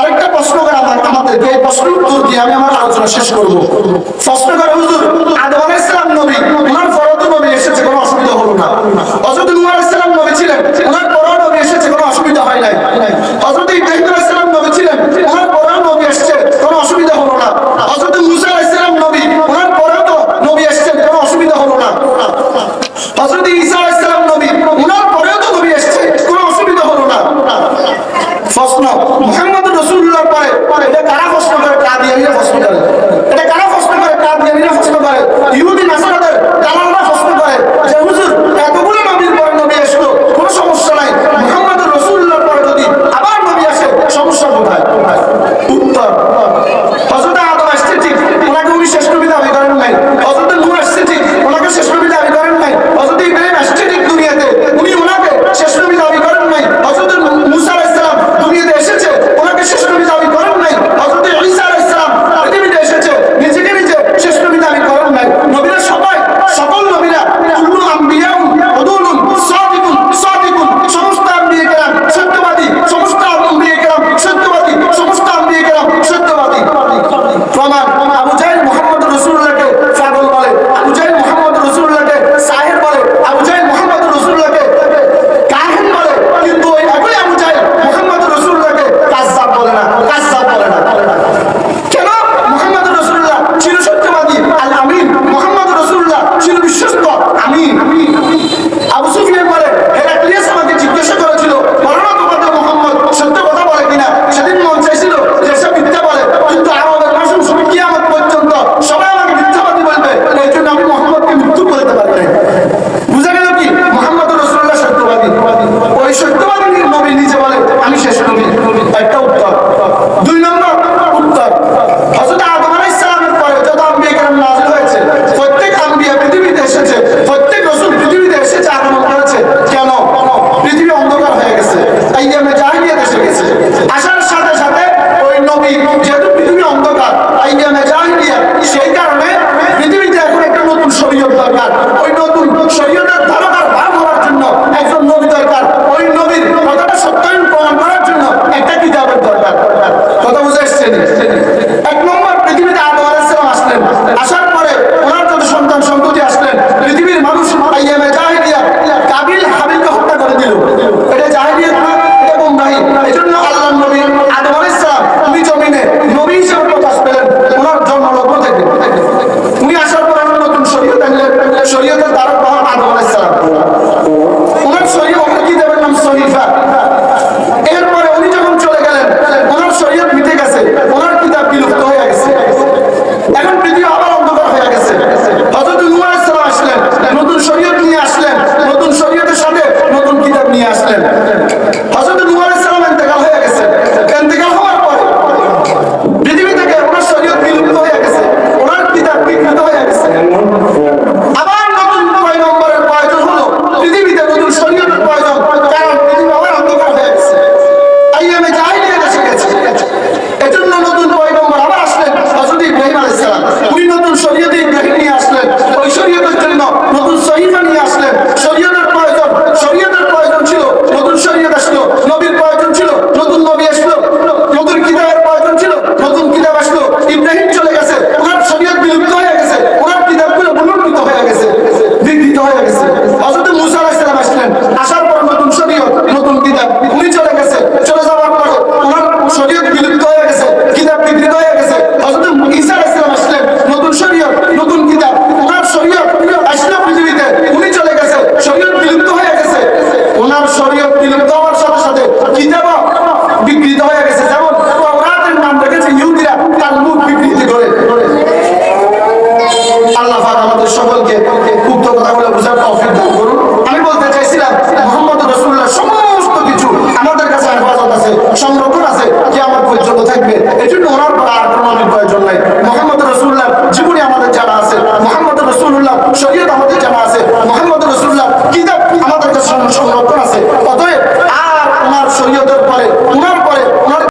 আরেকটা প্রশ্ন করে আমার আমাদেরকে এই প্রশ্নের উত্তর দিয়ে আমি আমার আলোচনা শেষ করব। প্রশ্ন করে, হুজুর, আদম আলাইহিস সালাম নবী, ওনার পরেও নবী এসেছে, কোনো অসুবিধা হলো না? হযরত নূহ আলাইহিস সালাম নবী ছিলেন, ওনার পরেও নবী এসেছে, কোনো অসুবিধা হয় নাই। হযরত ইব্রাহিম আলাইহিস সালাম নবী ছিলেন ওনার পরেও নবী এসেছে কোনো অসুবিধা হলো না হযরত মুসা আলাইহিস সালাম নবী ওনার পরেও তো নবী এসেছে কোনো অসুবিধা হলো না হযরত ঈসা আলাইহিস সালাম নবী ওনার পরেও তো নবী এসেছে কোনো অসুবিধা হলো না প্রশ্ন ওই নতুন শরীয়তের ধারণার ভাগ হওয়ার জন্য একজন নবী দরকার। ওই নবীর কথাটা সত্যায়ন প্রমাণ করার জন্য একটা কিতাবের দরকার। কথা বুঝে